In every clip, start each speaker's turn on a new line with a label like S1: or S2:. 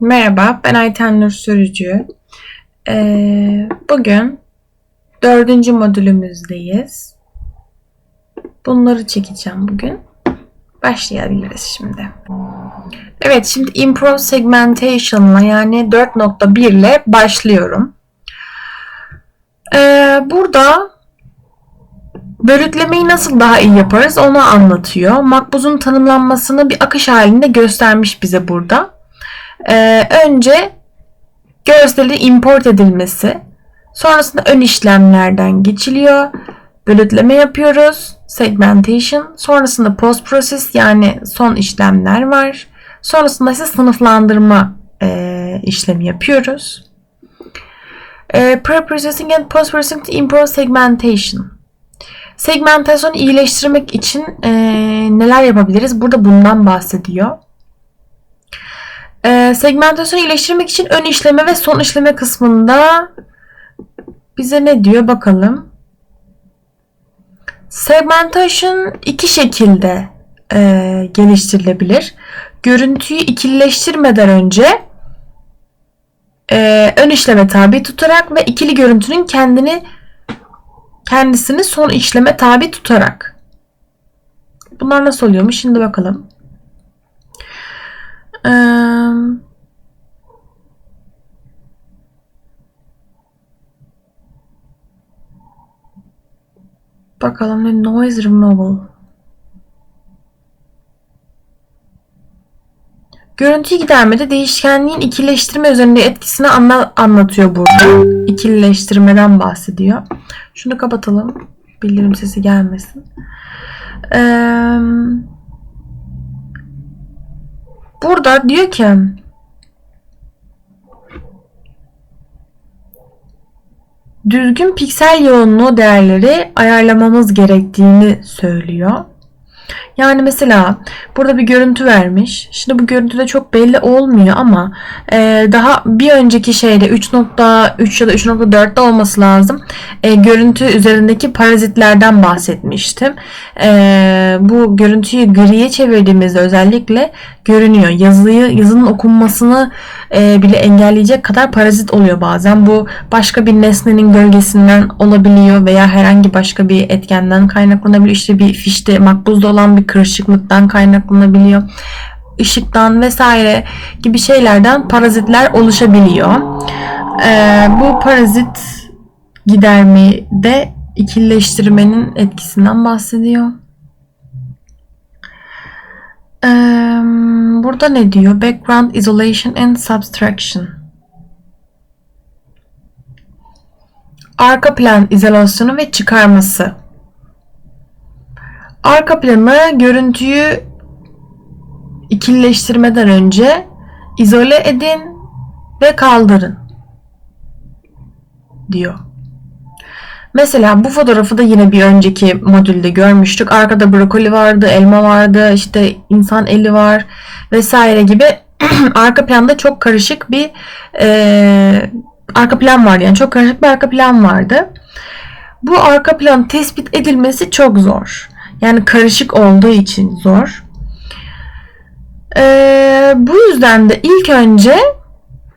S1: Merhaba, ben Ayten Nur Sürücü. Ee, bugün dördüncü modülümüzdeyiz. Bunları çekeceğim bugün. Başlayabiliriz şimdi. Evet, şimdi Improve Segmentation'la yani 4.1 ile başlıyorum. Ee, burada bölüklemeyi nasıl daha iyi yaparız onu anlatıyor. Makbuzun tanımlanmasını bir akış halinde göstermiş bize burada. Ee, önce görseli import edilmesi, sonrasında ön işlemlerden geçiliyor. Bölütleme yapıyoruz. Segmentation. Sonrasında post process yani son işlemler var. Sonrasında ise sınıflandırma e, işlemi yapıyoruz. E, Pre-processing and post-processing to improve segmentation. Segmentasyonu iyileştirmek için e, neler yapabiliriz? Burada bundan bahsediyor. E, segmentasyonu iyileştirmek için ön işleme ve son işleme kısmında bize ne diyor bakalım. Segmentation iki şekilde e, geliştirilebilir. Görüntüyü ikilileştirmeden önce e, ön işleme tabi tutarak ve ikili görüntünün kendini kendisini son işleme tabi tutarak. Bunlar nasıl oluyormuş? Şimdi bakalım. Ee, bakalım ne noise removal. Görüntüyü gidermede değişkenliğin ikileştirme üzerinde etkisini anla, anlatıyor burada. İkilileştirmeden bahsediyor. Şunu kapatalım. Bildirim sesi gelmesin. Ee, burada diyor ki düzgün piksel yoğunluğu değerleri ayarlamamız gerektiğini söylüyor. Yani mesela burada bir görüntü vermiş. Şimdi bu görüntüde çok belli olmuyor ama e, daha bir önceki şeyde 3.3 ya da 3.4'te olması lazım. E, görüntü üzerindeki parazitlerden bahsetmiştim. E, bu görüntüyü griye çevirdiğimizde özellikle görünüyor. Yazıyı, yazının okunmasını e, bile engelleyecek kadar parazit oluyor bazen. Bu başka bir nesnenin gölgesinden olabiliyor veya herhangi başka bir etkenden kaynaklanabiliyor. İşte bir fişte makbuzda olan bir kırışıklıktan kaynaklanabiliyor. Işıktan vesaire gibi şeylerden parazitler oluşabiliyor. E, bu parazit gidermede ikilleştirmenin etkisinden bahsediyor. Ee, burada ne diyor? Background isolation and subtraction. Arka plan izolasyonu ve çıkarması. Arka planı görüntüyü ikilleştirmeden önce izole edin ve kaldırın diyor. Mesela bu fotoğrafı da yine bir önceki modülde görmüştük. Arkada brokoli vardı, elma vardı, işte insan eli var vesaire gibi arka planda çok karışık bir e, arka plan vardı. Yani çok karışık bir arka plan vardı. Bu arka plan tespit edilmesi çok zor. Yani karışık olduğu için zor. E, bu yüzden de ilk önce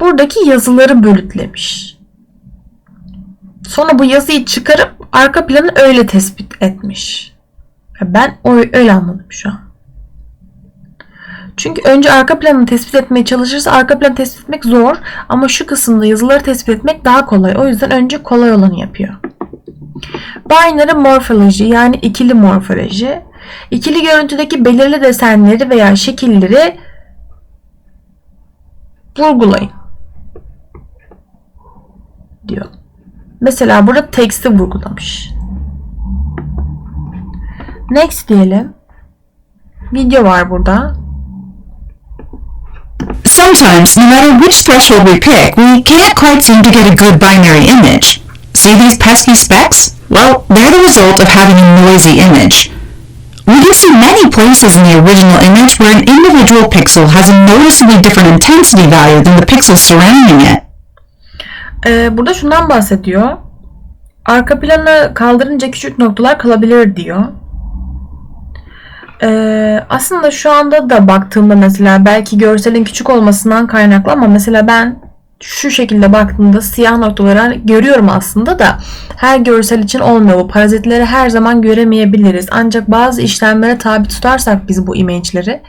S1: buradaki yazıları bölütlemiş. Sonra bu yazıyı çıkarıp arka planı öyle tespit etmiş. Ben öyle anladım şu an. Çünkü önce arka planını tespit etmeye çalışırsa arka planı tespit etmek zor ama şu kısımda yazıları tespit etmek daha kolay. O yüzden önce kolay olanı yapıyor. Binary morpholoji yani ikili morfoloji. İkili görüntüdeki belirli desenleri veya şekilleri vurgulayın diyor. Mesela burada teksti vurgulamış. Next diyelim. Video var burada.
S2: Sometimes, no matter which threshold we pick, we can't quite seem to get a good binary image. See these pesky specks? Well, they're the result of having a noisy image. We can see many places in the original image where an individual pixel has a noticeably different intensity value than the pixels surrounding it.
S1: Ee, burada şundan bahsediyor. Arka planı kaldırınca küçük noktalar kalabilir diyor. Ee, aslında şu anda da baktığımda mesela belki görselin küçük olmasından kaynaklı ama mesela ben şu şekilde baktığımda siyah noktaları görüyorum aslında da her görsel için olmuyor bu. Parazitleri her zaman göremeyebiliriz. Ancak bazı işlemlere tabi tutarsak biz bu image'leri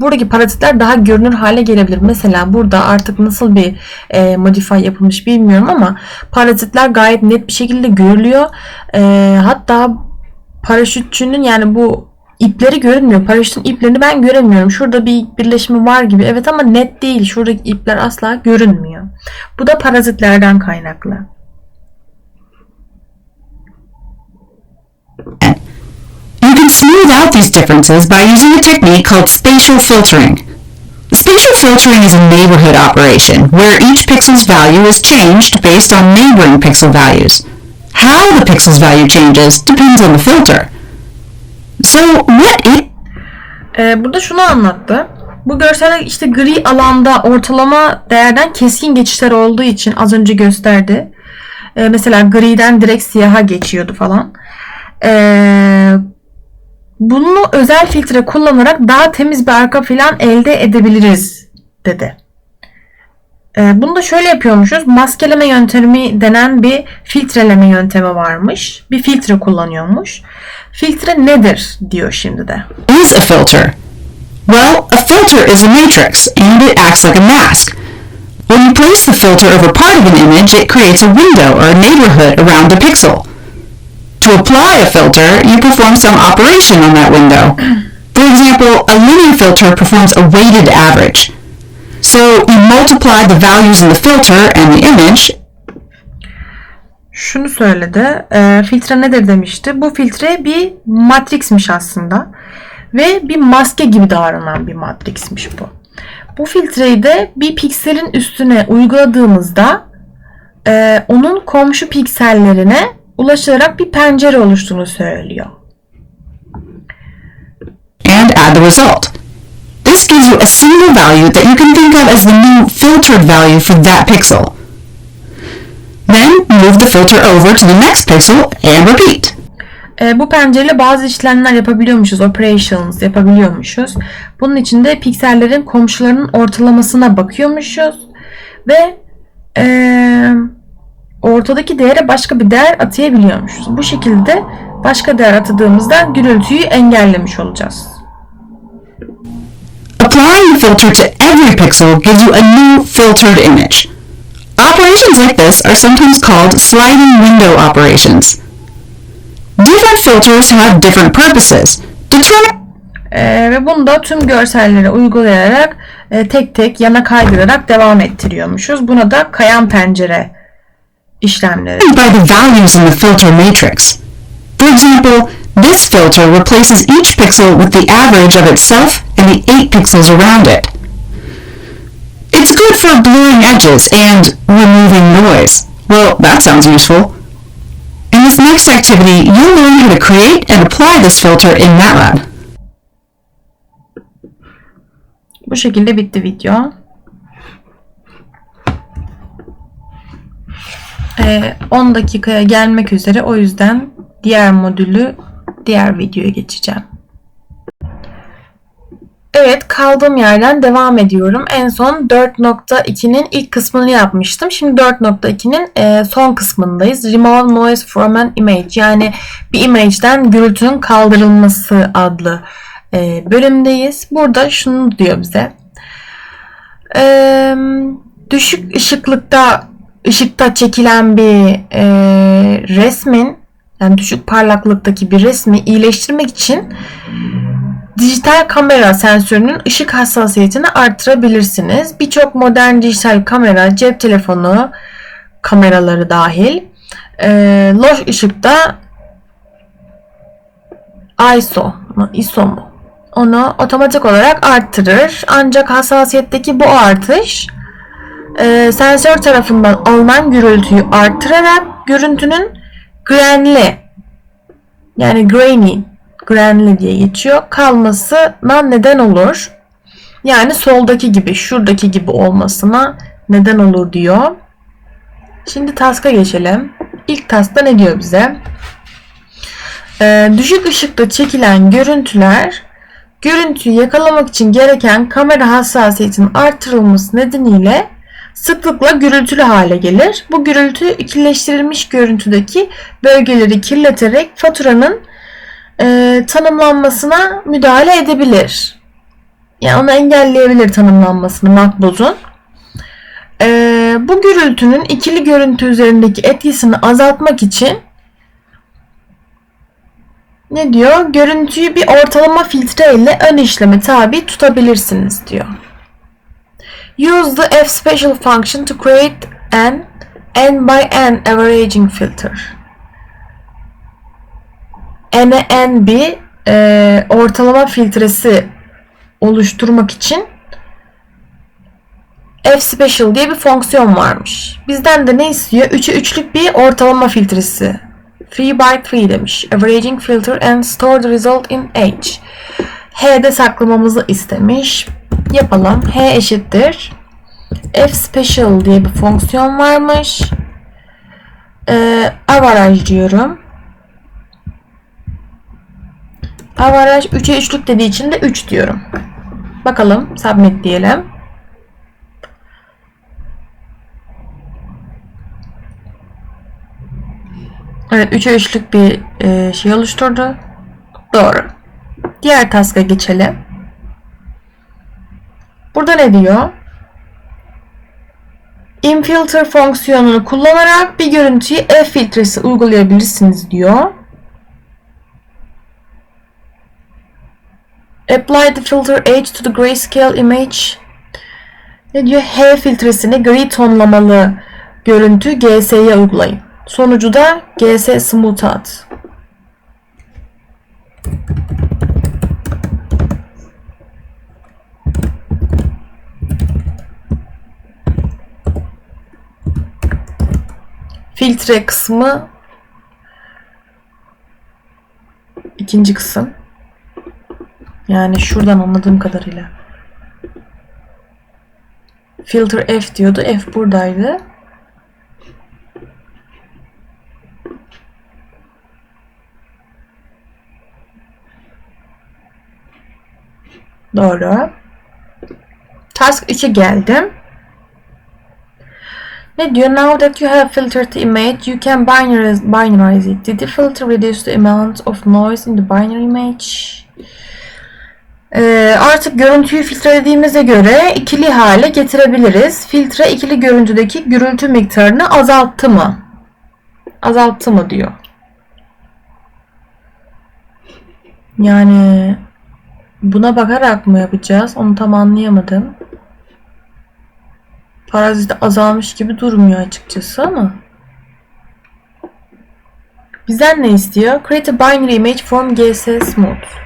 S1: buradaki parazitler daha görünür hale gelebilir. Mesela burada artık nasıl bir e, modify yapılmış bilmiyorum ama parazitler gayet net bir şekilde görülüyor. E, hatta paraşütçünün yani bu ipleri görünmüyor. Paraşütün iplerini ben göremiyorum. Şurada bir birleşimi var gibi. Evet ama net değil. Şuradaki ipler asla görünmüyor. Bu da parazitlerden kaynaklı.
S2: You can smooth out these differences by using a technique called spatial filtering. Spatial filtering is a neighborhood operation where each pixel's value is changed based on neighboring pixel values. How the pixel's value changes depends on the filter. So what is
S1: Ee, burada şunu anlattı. Bu görseller işte gri alanda ortalama değerden keskin geçişler olduğu için az önce gösterdi. Ee, mesela griden direkt siyaha geçiyordu falan. Ee, bunu özel filtre kullanarak daha temiz bir arka plan elde edebiliriz dedi. Ee, bunu da şöyle yapıyormuşuz. Maskeleme yöntemi denen bir filtreleme yöntemi varmış. Bir filtre kullanıyormuş. Filtre nedir diyor şimdi de.
S2: is a filter? Well, a filter is a matrix, and it acts like a mask. When you place the filter over part of an image, it creates a window or a neighborhood around the pixel. To apply a filter, you perform some operation on that window. For example, a linear filter performs a weighted average. So you multiply the values in the filter and the image,
S1: Şunu söyledi. e, filtre nedir demişti. Bu filtre bir matrixmiş aslında. Ve bir maske gibi davranan bir matrixmiş bu. Bu filtreyi de bir pikselin üstüne uyguladığımızda e, onun komşu piksellerine ulaşarak bir pencere oluştuğunu söylüyor.
S2: and add the result. This gives you a single value that you can think of as the new filtered value for that pixel. Then move the filter over to the next pixel and repeat.
S1: E, bu pencereyle bazı işlemler yapabiliyormuşuz. Operations yapabiliyormuşuz. Bunun için de piksellerin komşularının ortalamasına bakıyormuşuz. Ve e, ortadaki değere başka bir değer atayabiliyormuşuz. Bu şekilde başka değer atadığımızda gürültüyü engellemiş olacağız.
S2: Applying the filter to every pixel gives you a new filtered image. Operations like this are sometimes called sliding window operations. Different filters have different purposes. Determine
S1: E, ve bunu da tüm görsellere uygulayarak e, tek tek yana kaydırarak devam ettiriyormuşuz. Buna da kayan pencere işlemleri.
S2: by the values in the filter matrix. For example, this filter replaces each pixel with the average of itself and the 8 pixels around it. It's good for blurring edges and removing noise. Well, that sounds useful. This next activity, you'll learn how to create and apply this filter in MATLAB.
S1: Bu şekilde bitti video. Ee, 10 dakikaya gelmek üzere. O yüzden diğer modülü diğer videoya geçeceğim. Evet kaldığım yerden devam ediyorum. En son 4.2'nin ilk kısmını yapmıştım. Şimdi 4.2'nin e, son kısmındayız. Remove noise from an image. Yani bir image'den gürültünün kaldırılması adlı e, bölümdeyiz. Burada şunu diyor bize. E, düşük ışıklıkta ışıkta çekilen bir resmin yani düşük parlaklıktaki bir resmi iyileştirmek için dijital kamera sensörünün ışık hassasiyetini artırabilirsiniz. Birçok modern dijital kamera, cep telefonu kameraları dahil e, loş ışıkta ISO mu, ISO mu? Onu otomatik olarak arttırır. Ancak hassasiyetteki bu artış e, sensör tarafından alınan gürültüyü arttırarak görüntünün grainli yani grainy grainli diye geçiyor kalmasına neden olur. Yani soldaki gibi şuradaki gibi olmasına neden olur diyor. Şimdi task'a geçelim. İlk task'ta ne diyor bize? Ee, düşük ışıkta çekilen görüntüler görüntüyü yakalamak için gereken kamera hassasiyetinin artırılması nedeniyle sıklıkla gürültülü hale gelir. Bu gürültü ikileştirilmiş görüntüdeki bölgeleri kirleterek faturanın e, tanımlanmasına müdahale edebilir. Yani onu engelleyebilir tanımlanmasını makbuzun. E, bu gürültünün ikili görüntü üzerindeki etkisini azaltmak için ne diyor? Görüntüyü bir ortalama filtre ile ön işleme tabi tutabilirsiniz diyor. Use the F special function to create an n by n averaging filter. N'e n bir e, ortalama filtresi oluşturmak için F special diye bir fonksiyon varmış. Bizden de ne istiyor? 3'e 3'lük bir ortalama filtresi. 3 by 3 demiş. Averaging filter and store the result in H. H'de saklamamızı istemiş. Yapalım. H eşittir. F special diye bir fonksiyon varmış. Ee, average diyorum. Average 3'e 3'lük dediği için de 3 diyorum. Bakalım. Submit diyelim. Evet 3'e 3'lük bir e, şey oluşturdu. Doğru. Diğer task'a geçelim. Burada ne diyor? InFilter fonksiyonunu kullanarak bir görüntüye F filtresi uygulayabilirsiniz diyor. Apply the filter H to the grayscale image. Ne diyor? H filtresini gri tonlamalı görüntü GS'ye uygulayın. Sonucu da GS Smooth at. Filtre kısmı ikinci kısım. Yani şuradan anladığım kadarıyla. Filter F diyordu. F buradaydı. Doğru. Task 3'e geldim. Ne diyor? Now that you have filtered the image, you can binarize, binarize it. Did the filter reduce the amount of noise in the binary image? Ee, artık görüntüyü filtrelediğimize göre ikili hale getirebiliriz. Filtre ikili görüntüdeki gürültü miktarını azalttı mı? Azalttı mı diyor. Yani Buna bakarak mı yapacağız? Onu tam anlayamadım. Parazit azalmış gibi durmuyor açıkçası ama. Bizden ne istiyor? Create a binary image from GS Smooth.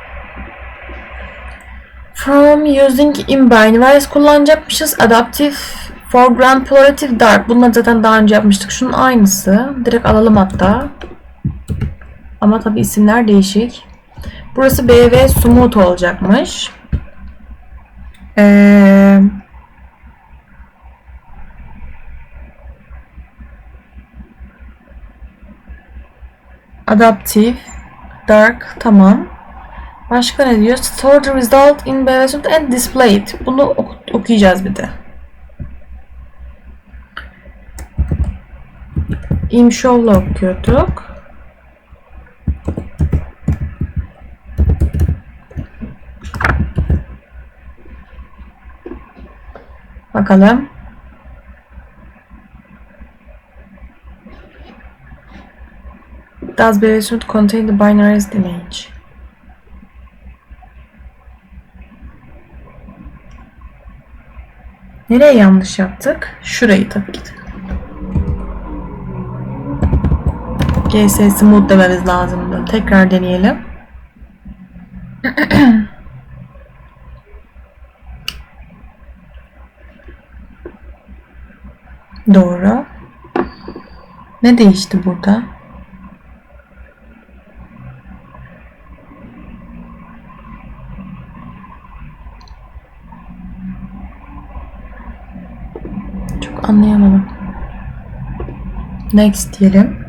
S1: From using in binaries kullanacakmışız. Adaptive foreground polaritive dark. Bunları zaten daha önce yapmıştık. Şunun aynısı. Direkt alalım hatta. Ama tabi isimler değişik. Burası BV Sumut olacakmış. Ee, Adaptive Dark tamam. Başka ne diyor? Store the result in Sumut and display it. Bunu ok okuyacağız bir de. Imshow'la okuyorduk. Bakalım. Does Beresut contain the binaries image? Nereye yanlış yaptık? Şurayı tabii ki de. GS smooth dememiz lazımdı. Tekrar deneyelim. Doğru. Ne değişti burada? anlayamadım. Next diyelim.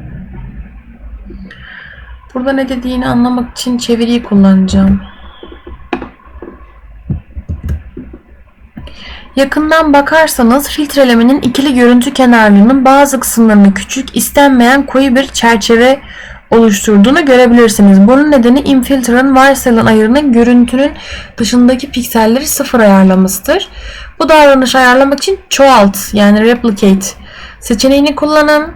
S1: Burada ne dediğini anlamak için çeviriyi kullanacağım. Yakından bakarsanız filtrelemenin ikili görüntü kenarlarının bazı kısımlarını küçük, istenmeyen koyu bir çerçeve oluşturduğunu görebilirsiniz. Bunun nedeni infiltre'ın varsayılan ayarının görüntünün dışındaki pikselleri sıfır ayarlamasıdır. Bu davranış ayarlamak için çoğalt yani replicate seçeneğini kullanın.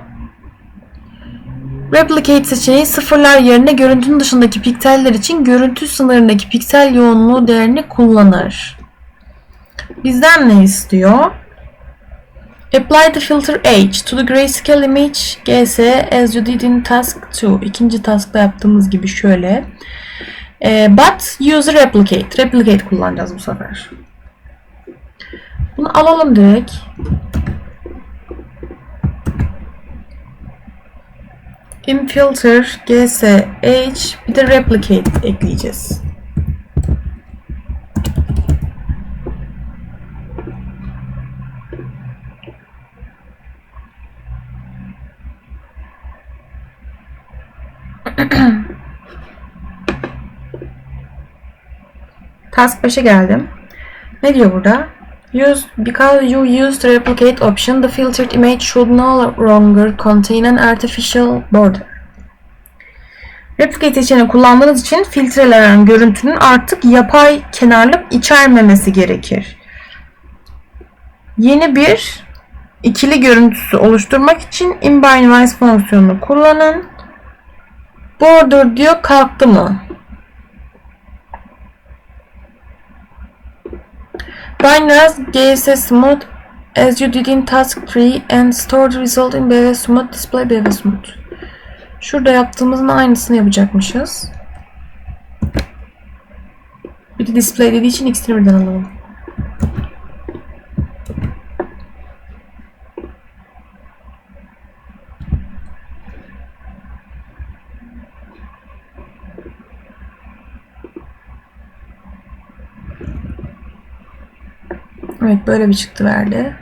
S1: Replicate seçeneği sıfırlar yerine görüntünün dışındaki pikseller için görüntü sınırındaki piksel yoğunluğu değerini kullanır. Bizden ne istiyor? Apply the filter H to the grayscale image GS as you did in task 2. İkinci taskta yaptığımız gibi şöyle. Ee, but use replicate. Replicate kullanacağız bu sefer. Bunu alalım direkt. Infilter GSH bir de replicate ekleyeceğiz. Task 5'e geldim. Ne diyor burada? Use, because you used the replicate option, the filtered image should no longer contain an artificial border. Replicate seçeneğini kullandığınız için filtrelenen görüntünün artık yapay kenarlık içermemesi gerekir. Yeni bir ikili görüntüsü oluşturmak için inbinwise fonksiyonunu kullanın. Border diyor kalktı mı? Binance GS Smooth as you did in task 3 and store the result in BV Smooth display BV Smooth. Şurada yaptığımızın aynısını yapacakmışız. Bir de display dediği için ikisini birden alalım. Böyle bir çıktı verdi.